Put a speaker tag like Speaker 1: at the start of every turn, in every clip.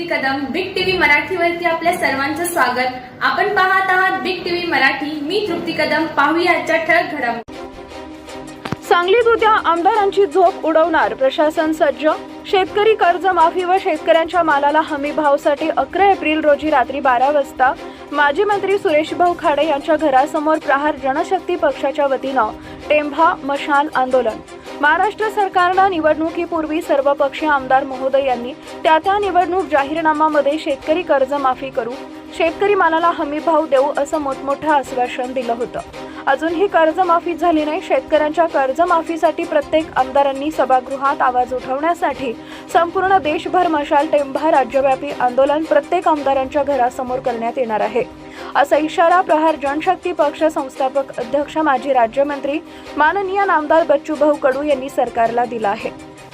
Speaker 1: तृप्ती Kadam big TV मराठीवरती आपल्या सर्वांचं स्वागत. आपण पाहत आहात बिग टीव्ही मराठी. मी तृप्ती कदम. पाहूया आजच्या ठळक घडामोडी.
Speaker 2: सांगलीत उद्या आमदारांची झोप उडवणार प्रशासन सज्ज. शेतकरी कर्जमाफी व शेतकऱ्यांच्या मालाला हमी भावसाठी अकरा एप्रिल रोजी रात्री बारा वाजता माजी मंत्री सुरेश भाऊ खाडे यांच्या घरासमोर प्रहार जनशक्ती पक्षाच्या वतीनं टेंभा मशाल आंदोलन. महाराष्ट्र सरकारनं निवडणुकीपूर्वी सर्वपक्षीय आमदार महोदय यांनी त्या त्या निवडणूक जाहीरनामामध्ये शेतकरी कर्जमाफी करू शेतकरी मालाला हमी भाव देऊ असं मोठमोठं आश्वासन दिलं होतं. अजूनही कर्जमाफी झाली नाही. शेतकऱ्यांच्या कर्जमाफीसाठी प्रत्येक आमदारांनी सभागृहात आवाज उठवण्यासाठी संपूर्ण देशभर मशाल टेंभा राज्यव्यापी आंदोलन प्रत्येक आमदारांच्या घरासमोर करण्यात येणार आहे. असा इशारा प्रहार जनशक्ती पक्ष संस्थापक अध्यक्ष माजी राज्यमंत्री माननीय नामदार बच्चूभाऊ कडू यांनी सरकारला दिला आहे.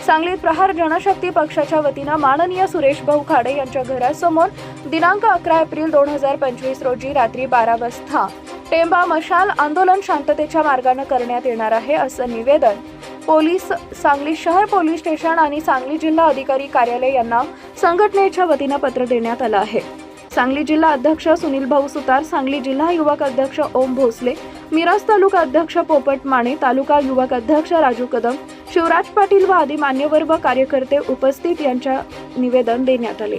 Speaker 2: सांगलीत प्रहार जनशक्ती पक्षाच्या वतीनं माननीय सुरेश भाऊ खाडे यांच्या घरासमोर दिनांक अकरा एप्रिल दोन हजार पंचवीस रोजी रात्री बारा वाजता टेंबा मशाल आंदोलन शांततेच्या मार्गाने करण्यात येणार आहे असं निवेदन पोलीस सांगली शहर पोलीस स्टेशन आणि सांगली जिल्हा अधिकारी कार्यालय यांना संघटनेच्या वतीनं पत्र देण्यात आलं आहे. सांगली जिल्हा अध्यक्ष सुनील भाऊ सुतार सांगली जिल्हा युवक अध्यक्ष ओम भोसले मिरज तालुका अध्यक्ष पोपट माने तालुका युवक अध्यक्ष राजू कदम शिवराज पाटील व आदी मान्यवर व कार्यकर्ते उपस्थित यांच्या निवेदन देण्यात आले.